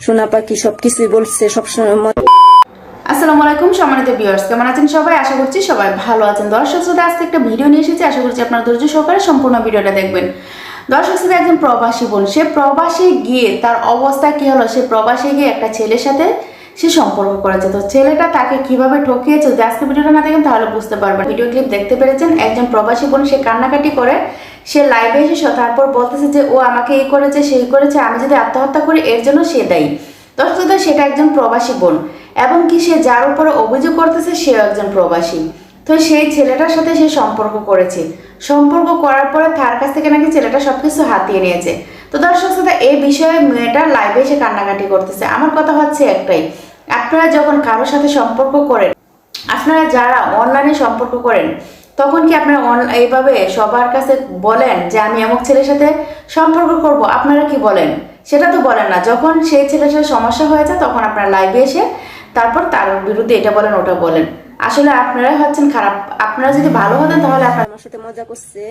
সোনা পাখি সবকিছুই বলছে সবসময় প্রবাসী বোন, সে প্রবাসী গিয়ে তার অবস্থা কি হলো? সে প্রবাসী গিয়ে একটা ছেলের সাথে সে সম্পর্ক ছেলেটা তাকে কীভাবে ঠকিয়েছে আজকে ভিডিওটা না দেখেন, তাহলে বুঝতে পারবেন। ভিডিও ক্লিপ দেখতে পেরেছেন। একজন প্রবাসী বোন, সে কান্নাকাটি করে সে লাইভে এসে তারপর বলতেছে যে ও আমাকে এই করেছে সেই করেছে আমি যদি আত্মহত্যা করি এর জন্য সে দায়ী। দর্শক শ্রোতা, সেটা একজন প্রবাসী বোন। এবং কি সে যার উপরে অভিযোগ করতেছে সেও একজন প্রবাসী। তো সেই ছেলেটার সাথে সে সম্পর্ক করেছে। সম্পর্ক করার পরে তার কাছ থেকে নাকি ছেলেটা সবকিছু হাতিয়ে নিয়েছে। তো দর্শক শ্রোতা এই বিষয়ে মেয়েটা লাইভে এসে কান্নাকাটি করতেছে। আমার কথা হচ্ছে একটাই আপনারা যখন কারোর সাথে সম্পর্ক করেন আপনারা যারা অনলাইনে সম্পর্ক করেন তখন কি আপনারা এইভাবে সবার কাছে বলেন যে আমি এমন ছেলের সাথে সম্পর্ক করব? আপনারা কি বলেন? সেটা তো বলেন না। যখন সেই ছেলের সাথে সমস্যা হয়েছে, তখন আপনারা লাইভে এসে তারপর তার বিরুদ্ধে এটা বলেন, ওটা বলেন। আসলে আপনারাই হচ্ছেন খারাপ। আপনারা যদি ভালো হতেন, তাহলে আপনার সাথে মজা করছে।